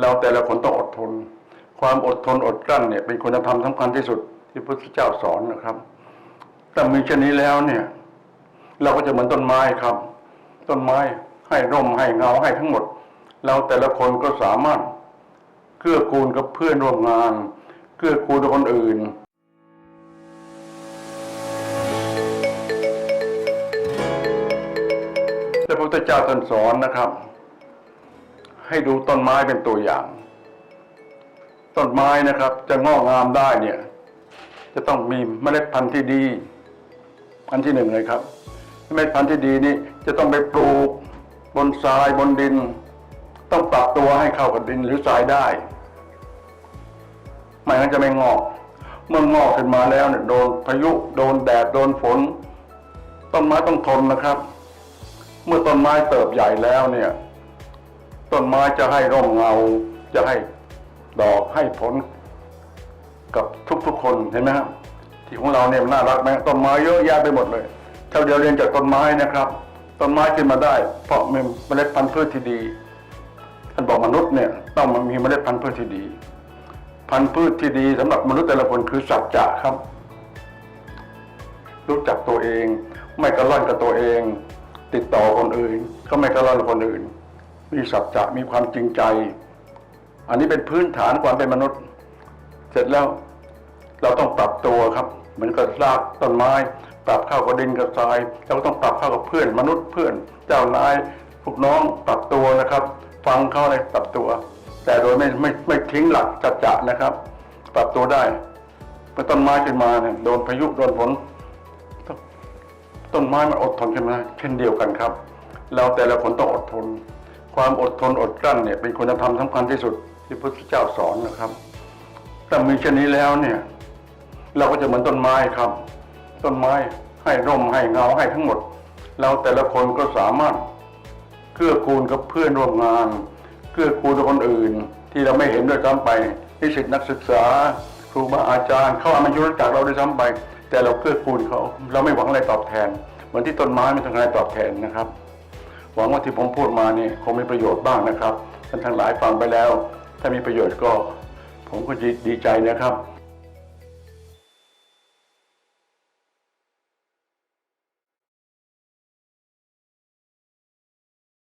เราแต่ละคนต้องอดทน ความอดทนอดกลั้นเนี่ยเป็นคุณธรรมสำคัญที่สุดที่พระพุทธเจ้าสอนนะครับแต่มีเช่นนี้แล้วเนี่ย เราก็จะเหมือนต้นไม้ครับ ต้นไม้ให้ร่มให้เงาให้ทั้งหมด เราแต่ละคนก็สามารถเกื้อกูลกับเพื่อนร่วมงาน เกื้อกูลกับคนอื่นพระพุทธเจ้าท่านสอนนะครับ ให้ดูต้นไม้เป็นตัวอย่าง ต้นไม้นะครับ จะงอกงามได้เนี่ย จะต้องมีเมล็ดพันธุ์ที่ดี อันที่หนึ่งเลยครับเมล็ดพันธุ์ที่ดีนี่จะต้องไปปลูกบนทรายบนดิน ต้องปรับตัวให้เข้ากับดินหรือทรายได้ไม่งั้นจะไม่งอก เมื่องอกขึ้นมาแล้วเนี่ยโดนพายุโดนแดดโดนฝน ต้นไม้ต้องทนนะครับ เมื่อต้นไม้เติบใหญ่แล้วเนี่ย ต้นไม้จะให้ร่มเงา จะให้ดอกให้ผลกับทุกๆคนเห็นไหมครับที่ของเราเนี่ยมันน่ารักไหมต้นไม้เยอะแยะไปหมดเลยเท่าเดียวเรียนจากต้นไม้นะครับ ต้นไม้ขึ้นมาได้ เพราะมีเมล็ดพันธุ์พืชที่ดีท่านบอกมนุษย์เนี่ยต้องมีเมล็ดพันธุ์พืชที่ดี พันธุ์พืชที่ดีสำหรับมนุษย์แต่ละคนคือสัจจะครับ รู้จักตัวเอง ไม่กระล่อนกับตัวเอง ติดต่อคนอื่น ก็ไม่กระล่อนกับคนอื่น มีสัจจะมีความจริงใจ อันนี้เป็นพื้นฐานความเป็นมนุษย์ เสร็จแล้วเราต้องปรับตัวครับ เหมือนกับรากต้นไม้ ปรับเข้ากับดินกับทรายเราก็ต้องปรับเข้ากับเพื่อนมนุษย์เพื่อน เจ้านายลูกน้องปรับตัวนะครับ ฟังเขาเลยปรับตัว แต่โดยไม่ไม่ไม่ทิ้งหลักจัดจะนะครับ ปรับตัวได้เมื่อต้นไม้ขึ้นมาเนี่ยโดนพายุโดนฝนต้นไม้มันอดทนขึ้นมาเช่นเดียวกันครับ เราแต่ละคนต้องอดทน ความอดทนอดกลั้นเนี่ยเป็นคุณธรรมสำคัญที่สุดที่พระพุทธเจ้าสอนนะครับแต่มีเช่นนี้แล้วเนี่ย เราก็จะเหมือนต้นไม้ครับ ต้นไม้ให้ร่มให้เงาให้ทั้งหมด เราแต่ละคนก็สามารถเกื้อกูลกับเพื่อนร่วมงานเกื้อกูลกับคนอื่น ที่เราไม่เห็นด้วยซ้ำไปนิสิตนักศึกษา ครูบาอาจารย์เขาอามายุรู้จักเราด้วยซ้ำไป แต่เราเกื้อกูลเขา เราไม่หวังอะไรตอบแทน เหมือนที่ต้นไม้ไม่ต้องการอะไรตอบแทนนะครับ หวังว่าที่ผมพูดมานี่คงมีประโยชน์บ้างนะครับท่านทั้งหลายฟังไปแล้ว ถ้ามีประโยชน์ก็ ผมก็ดีใจนะครับ